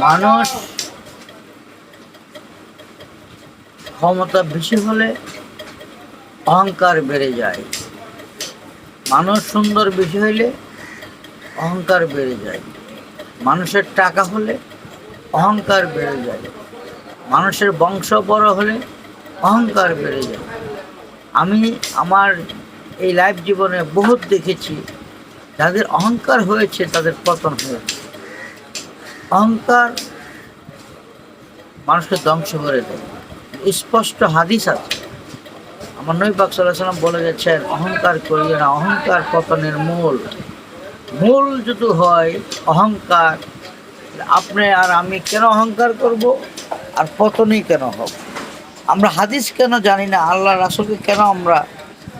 মানুষ ক্ষমতা বেশি হলে অহংকার বেড়ে যায়। মানুষ সুন্দর বেশি হইলে অহংকার বেড়ে যায়। মানুষের টাকা হলে অহংকার বেড়ে যায়। মানুষের বংশ বড় হলে অহংকার বেড়ে যায়। আমি আমার এই লাইফ জীবনে বহুত দেখেছি, যাদের অহংকার হয়েছে তাদের পতন হয়েছে। অহংকার মানুষকে ধ্বংস করে দেয়। স্পষ্ট হাদিস আছে। আমার নবী পাক সাল্লাহ সাল্লাম বলে গেছেন অহংকার করিয়ে না, অহংকার পতনের মূল। মূল যদি হয় অহংকার আপনি আর আমি কেন অহংকার করব? আর পতনই কেন হব? আমরা হাদিস কেন জানি না? আল্লাহ রাসুলকে কেন আমরা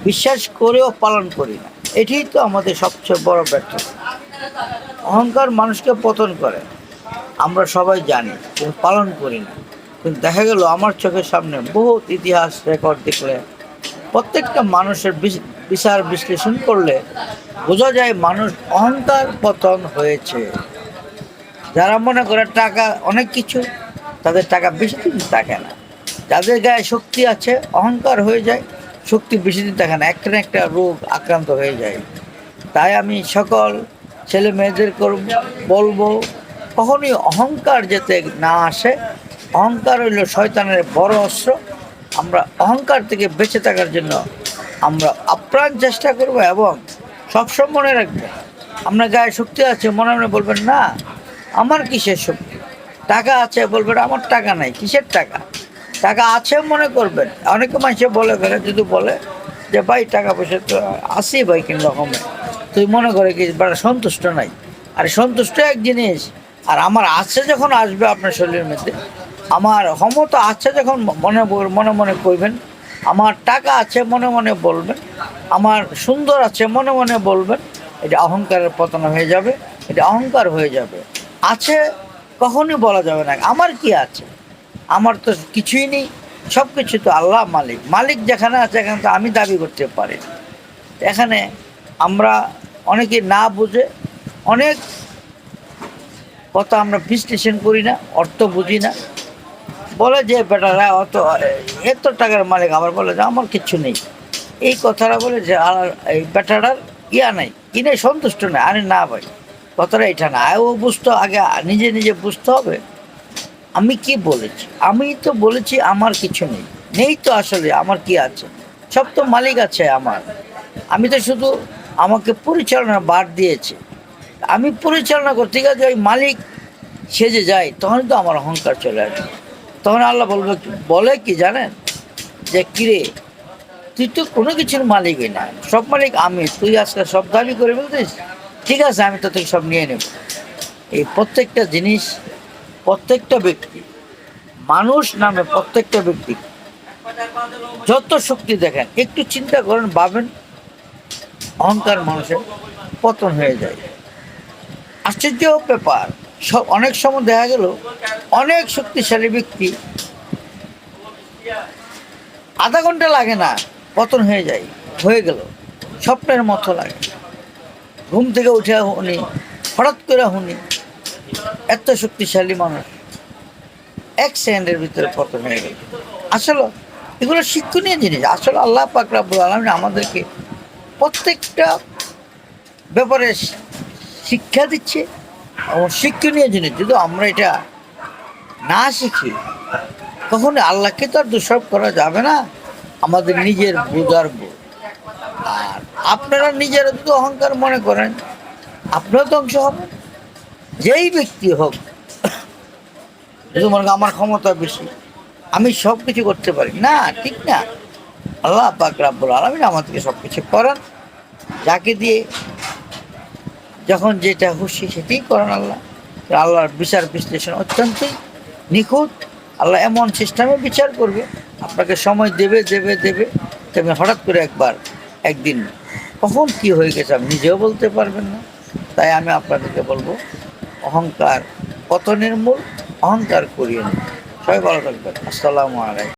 বিশ্বাস করেও পালন করি না? এটাই তো আমাদের সবচেয়ে বড় ব্যর্থতা অহংকার মানুষকে পতন করে। আমরা সবাই জানি, কিন্তু পালন করি না। কিন্তু দেখা গেল আমার চোখের সামনে বহুত ইতিহাস রেকর্ড দেখলে, প্রত্যেকটা মানুষের বিচার বিশ্লেষণ করলে বোঝা যায় মানুষ অহংকার পতন হয়েছে। যারা মনে করে টাকা অনেক কিছু, তাদের টাকা বেশি দিন থাকে না। যাদের গায়ে শক্তি আছে, অহংকার হয়ে যায়, শক্তি বেশি দিন থাকে না, একটা না একটা রোগ আক্রান্ত হয়ে যায়। তাই আমি সকল ছেলে মেয়েদের করব বলব কখনই অহংকার যাতে না আসে, অহংকার হইল শয়তানের বড় অস্ত্র। আমরা অহংকার থেকে বেঁচে থাকার জন্য আমরা আপ্রাণ চেষ্টা করব এবং সবসময় মনে রাখবেন আপনার গায়ে শক্তি আছে, মনে মনে বলবেন, না, আমার কিসের শক্তি? টাকা আছে, বলবেন, আমার টাকা নাই, কিসের টাকা? টাকা আছে মনে করবেন। অনেকে মানুষে বলে ফেলে যদি বলে যে, ভাই, টাকা পয়সা তো আসি ভাই কিন রকমের তুই মনে করে কি, বাড়া সন্তুষ্ট নাই। আর সন্তুষ্ট এক জিনিস আর আমার আছে যখন আসবে আপনার শরীরের মধ্যে, আমার ক্ষমতা আছে যখন মনে মনে মনে কইবেন, আমার টাকা আছে মনে মনে বলবেন, আমার সুন্দর আছে মনে মনে বলবেন, এটা অহংকারের পতন হয়ে যাবে, এটা অহংকার হয়ে যাবে। আছে কখনই বলা যাবে না, আমার কি আছে? আমার তো কিছুই নেই সব কিছু তো আল্লাহ মালিক মালিক যেখানে আছে এখানে তো আমি দাবি করতে পারি। এখানে আমরা অনেকে না বুঝে অনেক কথা আমরা বিশ্লেষণ করি না, অর্থ বুঝি না। বলে যে, বেটারা, অত, এত টাকার মালিক আবার বলে যে, আমার কিচ্ছু নেই। এই কথাটা বলে যে, আর এই বেটাটার ইয়া নাই কিনে সন্তুষ্ট নেই? আরে না ভাই, কথাটা এটা না। ও বুঝতে আগে, নিজে নিজে বুঝতে হবে, আমি কি বলেছি? আমি তো বলেছি আমার কিছু নেই। নেই তো আসলে, আমার কি আছে? সব তো মালিক আছে আমার। আমি তো শুধু আমাকে পরিচালনা বার দিয়েছে। আমি পরিচালনা করতে গেলে ওই মালিক সেজে যায় তখন তো আমার অহংকার চলে আসবে তখন আল্লাহ বলবে, বলে কি জানেন? যে, কিরে, তুই তো কোনো কিছুর মালিকই না। সব মালিক আমি, তুই আজকে সব দাবি করে বলতিস ঠিক আছে, আমি তো থেকে সব নিয়ে নেব। এই প্রত্যেকটা জিনিস, প্রত্যেকটা ব্যক্তি, মানুষ নামে প্রত্যেকটা ব্যক্তি, যত শক্তি দেখেন, একটু চিন্তা করেন, ভাবেন, অহংকার মানুষের পতন হয়ে যায়। আশ্চর্য ব্যাপার। সব, অনেক সময় দেখা গেল, অনেক শক্তিশালী ব্যক্তি আধা ঘণ্টা লাগে না, পতন হয়ে যায়, হয়ে গেল। স্বপ্নের মতো লাগে। ঘুম থেকে উঠে উনি হঠাৎ করে হুনি, এত শক্তিশালী মানুষ। এক সেকেন্ডের ভিতরে পতন হয়ে গেল। আসলে, এগুলো শিক্ষণীয় জিনিস। আসলে আল্লাহ পাক আলামিন আমাদেরকে প্রত্যেকটা ব্যাপারে শিক্ষা দিচ্ছে এবং শিক্ষণীয় জিনিস যদি আমরা এটা না শিখি। তখন আল্লাহকে তো আর দোষারোপ করা যাবে না, আমাদের নিজের বোঝার আর আপনারা নিজেরা যদি অহংকার মনে করেন, আপনারা ধ্বংস হবেন। যেই ব্যক্তি হোক যদি মনে আমার ক্ষমতা বেশি, আমি সব কিছু করতে পারি। না, ঠিক না। আল্লাহ পাক রাব্বুল আলমিন আমাদেরকে সব কিছু করান। যাকে দিয়ে যখন যেটা খুশি সেটাই করেন আল্লাহ। আল্লাহর বিচার বিশ্লেষণ অত্যন্তই নিখুঁত। আল্লাহ এমন সিস্টেমে বিচার করবে, আপনাকে সময় দেবে দেবে দেবে। তেমনি হঠাৎ করে একবার, একদিন কখন কি হয়ে গেছে আপনি নিজেও বলতে পারবেন না। তাই আমি আপনাদেরকে বলব, অহংকার পতনের মূল, অহংকার করিয়ে নিন সবাই ভালো থাকবেন। আসসালামু আলাইকুম।